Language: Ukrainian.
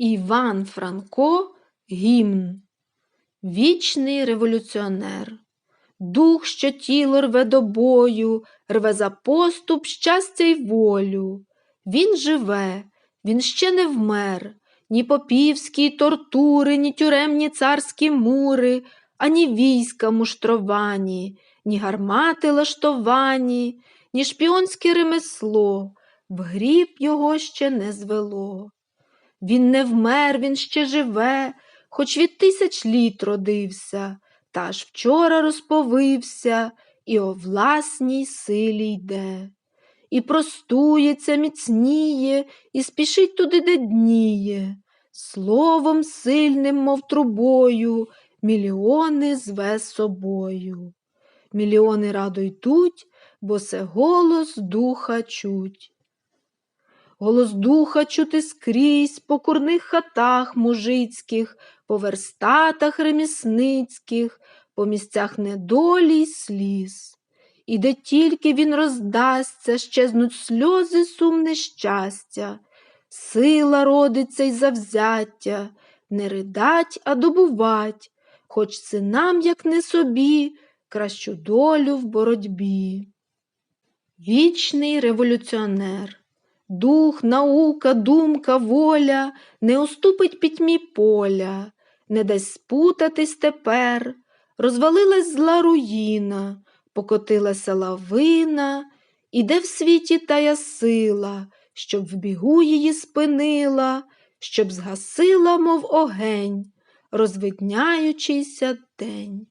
Іван Франко гімн. Вічний революціонер. Дух, що тіло рве до бою, рве за поступ, щастя й волю. Він живе, він ще не вмер, ні попівські тортури, ні тюремні царські мури, ані війська муштровані, ні гармати лаштовані, ні шпіонське ремесло, в гріб його ще не звело. Він не вмер, він ще живе, хоч від тисяч літ родився, та аж вчора розповився і о власній силі йде. І простується, міцніє, і спішить туди, де дніє. Словом сильним, мов трубою, мільйони зве собою. Мільйони радо йдуть, бо це голос духа чуть. Голос духа чути скрізь по курних хатах мужицьких, по верстатах ремісницьких, по місцях недолі й сліз. І де тільки він роздасться, щезнуть сльози сумне щастя, сила родиться й завзяття, не ридать, а добувать, хоч синам, як не собі, кращу долю в боротьбі. Вічний революціонер. Дух, наука, думка, воля не уступить пітьмі поля, не дасть спутатись тепер, розвалилась зла руїна, покотилася лавина, іде в світі тая сила, щоб в бігу її спинила, щоб згасила, мов огень, розвидняючийся день.